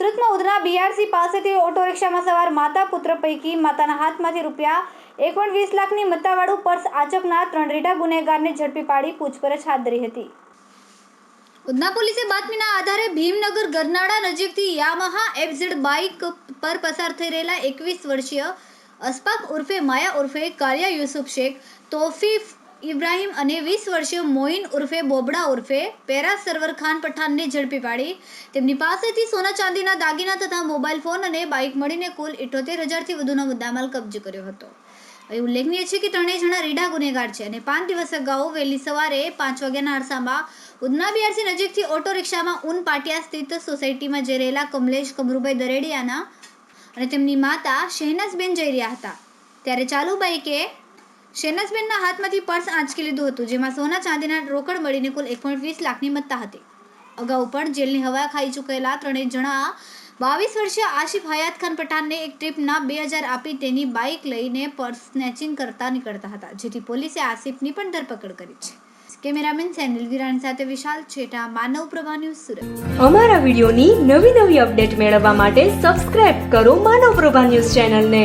Udhna BRC પાસેથી auto રિક્ષામાં સવાર માતા પુત્ર પૈકી માતાના હાથમાંથી રૂપિયા એક વીસ લાખની મત્તાવાળું પર્સ આચકના ત્રણ રીઢા ગુનેગારને ઝડપી પાડી પૂછપરછ હાથ ધરી હતી. ઉધના પોલીસે બાતમીના આધારે ભીમનગર ગરનાળા નજીકથી યામાહા એફઝેડ બાઇક પર પસાર થઈ રહેલા એકવીસ વર્ષીય અસ્પાક ઉર્ફે માયા ઉર્ફે કાલિયા યુસુફ શેખ તોફીફ ઇબ્રાહિમ અને વીસ વર્ષીય મોઇન ઉર્ફે બોબડા ઉર્ફે પેરા સરવર ખાન પઠાણને ઝડપી પાડી. તેમની પાસેથી સોના ચાંદીના દાગીના તથા મોબાઈલ ફોન અને બાઇક મળીને કુલ ઇઠોતેર હજારથી વધુનો મુદ્દામાલ કબજે કર્યો હતો. અહીં ઉલ્લેખનીય છે કે ત્રણેય જણા રીઢા ગુનેગાર છે અને પાંચ દિવસ અગાઉ વહેલી સવારે પાંચ વાગ્યાના અરસામાં ઉધના બીઆરસી નજીકથી ઓટો રિક્ષામાં ઉન પાટિયા સ્થિત સોસાયટીમાં જઈ રહેલા કમલેશ કમરુભાઈ દરેડિયાના અને તેમની માતા શહેનાઝબેન જઈ રહ્યા હતા. ત્યારે ચાલુ બાઈકે શહેનાઝબેનના હાથમાંથી પર્સ આંચકી લીધું હતું, જેમાં સોના ચાંદીના રોકડ મળીને કુલ એક પોઈન્ટ વીસ લાખની મત્તા હતી. અગાઉ પણ જેલની હવા ખાઈ ચૂકેલા ત્રણેય જણા બાવીસ વર્ષીય આશિફ હયાત ખાન પઠાણને એક ટ્રીપના બે હજાર આપી તેની બાઇક લઈને પર્સ સ્નેચિંગ કરતા નીકળતા હતા, જેથી પોલીસે આસિફની પણ ધરપકડ કરી છે. કેમેરામેન સેનિલ વિરાણી સાથે વિશાલ છેટા, માનવ પ્રભા ન્યૂઝ સુરત. અમારા વિડીયોની નવી નવી અપડેટ મેળવવા માટે સબસ્ક્રાઇબ કરો માનવ પ્રભા ન્યૂઝ ચેનલને.